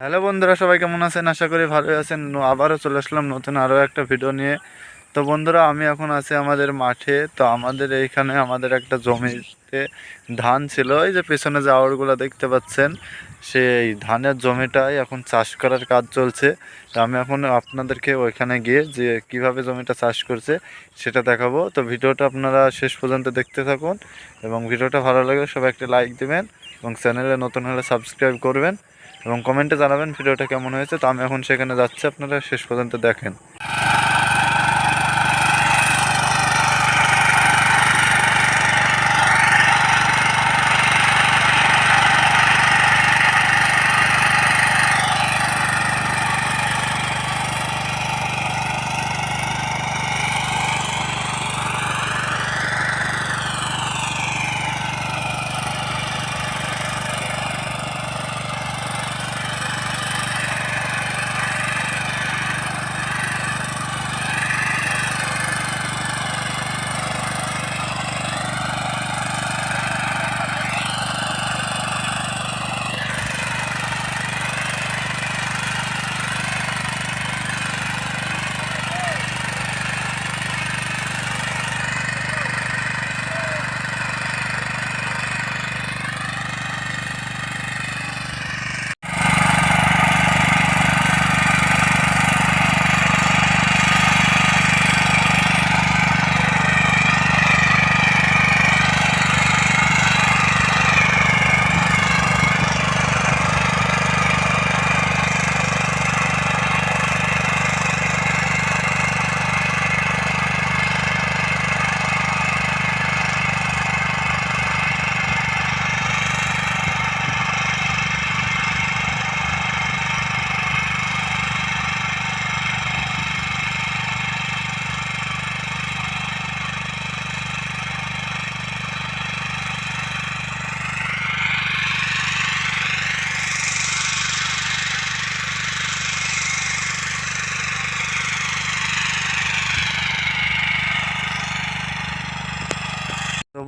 Hello বন্ধুরা, সবাই কেমন আছেন? আশা করি ভালো আছেন। আবারও চলে আসলাম নতুন আরও একটা ভিডিও নিয়ে। তো বন্ধুরা, আমি এখন আছি আমাদের মাঠে। তো আমাদের এইখানে আমাদের একটা জমিতে ধান ছিল। এই যে পেছনে যে আওয়ারগুলো দেখতে পাচ্ছেন, সেই ধানের জমিটাই এখন চাষ করার কাজ চলছে। তো আমি এখন আপনাদেরকে ওইখানে গিয়ে যে কীভাবে জমিটা চাষ করছে, সেটা দেখাবো। তো ভিডিওটা আপনারা শেষ পর্যন্ত দেখতে থাকুন। এবং ভিডিওটা ভালো লাগলে সবাই একটা লাইক দিবেন এবং চ্যানেলে নতুন হলে সাবস্ক্রাইব করবেন। এবং কমেন্টে জানাবেন ভিডিওটা কেমন হয়েছে। তো আমি এখন সেখানে যাচ্ছি, আপনারা শেষ পর্যন্ত দেখেন।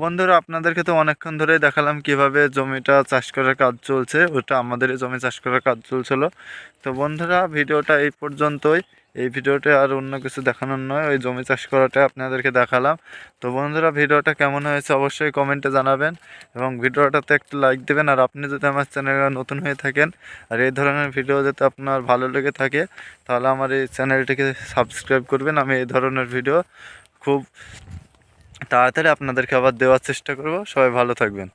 বন্ধুরা, আপনাদেরকে তো অনেকক্ষণ ধরে দেখালাম কীভাবে জমিটা চাষ করার কাজ চলছে। ওটা আমাদের জমি চাষ করার কাজ চলছিল। তো বন্ধুরা, ভিডিওটা এই পর্যন্তই। এই ভিডিওটা আর অন্য কিছু দেখানোর নয়, ওই জমি চাষ করাটা আপনাদেরকে দেখালাম। তো বন্ধুরা, ভিডিওটা কেমন হয়েছে অবশ্যই কমেন্টে জানাবেন এবং ভিডিওটাতে একটু লাইক দেবেন। আর আপনি যদি আমার চ্যানেলে নতুন হয়ে থাকেন আর এই ধরনের ভিডিও যাতে আপনার ভালো লেগে থাকে, তাহলে আমার এই চ্যানেলটিকে সাবস্ক্রাইব করবেন। আমি এই ধরনের ভিডিও খুব তাড়াতাড়ি আপনাদেরকে আবার দেওয়ার চেষ্টা করব। সবাই ভালো থাকবেন।